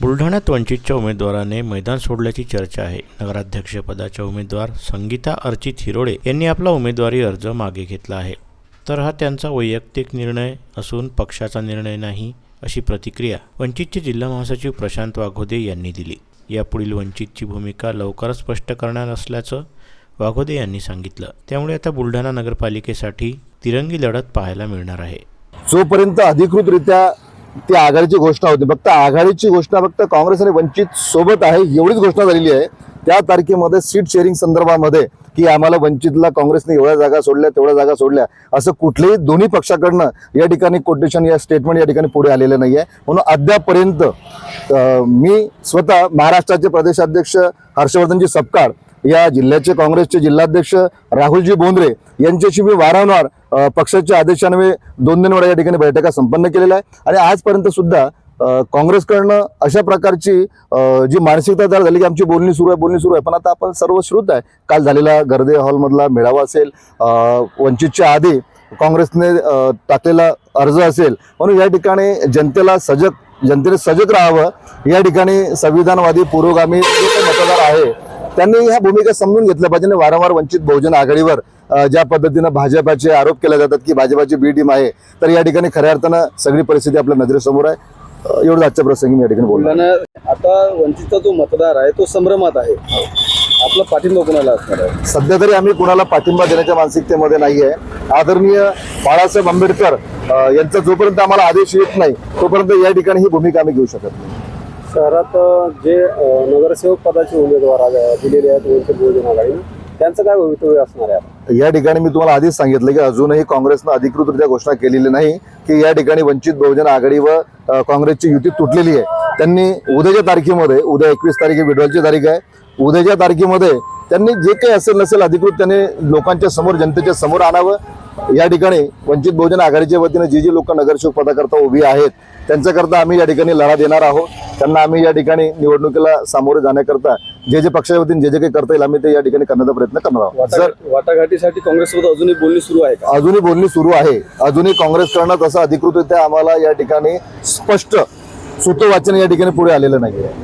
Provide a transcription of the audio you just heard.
बुलढाण्यात वंचितच्या उमेदवाराने मैदान सोडल्याची चर्चा आहे. नगराध्यक्षपदाच्या उमेदवार संगीता अर्चित हिरोडे यांनी आपला उमेदवारी अर्ज मागे घेतला आहे. तर हा त्यांचा वैयक्तिक निर्णय असून पक्षाचा निर्णय नाही अशी प्रतिक्रिया वंचितचे जिल्हा महासचिव प्रशांत वाघोदे यांनी दिली. यापुढील वंचितची भूमिका लवकरच स्पष्ट करणार असल्याचं वाघोदे यांनी सांगितलं. त्यामुळे आता बुलढाणा नगरपालिकेसाठी तिरंगी लढत पाहायला मिळणार आहे. जोपर्यंत अधिकृतरित्या ती आघाडीची घोषणा होती. फक्त आघाडीची घोषणा फक्त काँग्रेस आणि वंचित सोबत आहे एवढीच घोषणा झालेली आहे. त्या तारखेमध्ये सीट शेअरिंग संदर्भामध्ये की आम्हाला वंचितला काँग्रेसने एवढ्या जागा सोडल्या तेवढ्या जागा सोडल्या असं कुठल्याही दोन्ही पक्षाकडनं या ठिकाणी कोटेशन या स्टेटमेंट या ठिकाणी पुढे आलेलं नाही आहे म्हणून अद्यापर्यंत मी स्वतः महाराष्ट्राचे प्रदेशाध्यक्ष हर्षवर्धनजी सपकाळ या जिल्ह्याचे काँग्रेसचे जिल्हाध्यक्ष राहुलजी बोंद्रे यांच्याशी मी वारंवार पक्षाच्या आदेशान्वये दोन दिन वेळा या ठिकाणी बैठका संपन्न केलेल्या आहे आणि आजपर्यंत सुद्धा काँग्रेसकडनं अशा प्रकारची जी मानसिकता तयार झाली की आमची बोलणी सुरू आहे बोलणी सुरू आहे. पण आता आपण सर्व श्रुत आहे. काल झालेला गर्दे हॉलमधला मेळावा असेल वंचितच्या आधी काँग्रेसने टाकलेला अर्ज असेल. म्हणून या ठिकाणी जनतेला सजग जनतेने सजग राहावं. या ठिकाणी संविधानवादी पुरोगामी मतदार आहे. त्यांनी ह्या भूमिका समजून घेतल्या पाहिजे आणि वारंवार वंचित बहुजन आघाडीवर ज्या पद्धतीनं भाजपाचे आरोप केले जातात की भाजपाची बी टीम आहे तर या ठिकाणी खऱ्या अर्थानं सगळी परिस्थिती आपल्या नजरेसमोर आहे. एवढं आजच्या प्रसंगी मी या ठिकाणी बुलढाणा आता वंचितचा जो मतदार आहे तो संभ्रमात आहे. आपला पाठिंबा कोणाला असणार आहे? सध्या तरी आम्ही कुणाला पाठिंबा देण्याच्या मानसिकतेमध्ये नाही आहे. आदरणीय बाळासाहेब आंबेडकर यांचा जोपर्यंत आम्हाला आदेश येत नाही तोपर्यंत या ठिकाणी ही भूमिका आम्ही घेऊ शकत नाही. शहरात जे नगरसेवक पदाचे उमेदवार दिलेले आहेत वंचित बहुजन आघाडीनं त्यांचं काय भवितव्य असणार आहे? या ठिकाणी मी तुम्हाला आधीच सांगितलं की अजूनही काँग्रेसनं अधिकृतरित्या घोषणा केलेली नाही की या ठिकाणी वंचित बहुजन आघाडी व काँग्रेसची युती तुटलेली आहे. त्यांनी उद्याच्या तारखेमध्ये उद्या एकवीस तारीख ही विड्रॉलची तारीख आहे. उद्याच्या तारखेमध्ये त्यांनी जे काही असेल नसेल अधिकृत त्यांनी लोकांच्या समोर जनतेच्या समोर आणावं. या ठिकाणी वंचित बहुजन आघाडीच्या वतीने जी जी लोक नगरसेवक पदाकरता उभी आहेत त्यांच्याकरता आम्ही या ठिकाणी लढा देणार आहोत. त्यांना आम्ही या ठिकाणी निवडणुकीला सामोरे जाण्याकरता जे जे पक्षाच्या वतीने जे जे काही करता येईल आम्ही ते या ठिकाणी करण्याचा प्रयत्न करणार आहोत. वाटा- वाटाघाटीसाठी काँग्रेससोबत अजूनही बोलणी सुरू आहे का? अजूनही बोलणी सुरू आहे. अजूनही काँग्रेसकडनं तसं अधिकृतरित्या आम्हाला या ठिकाणी स्पष्ट सूतवाचन या ठिकाणी पुढे आलेलं नाही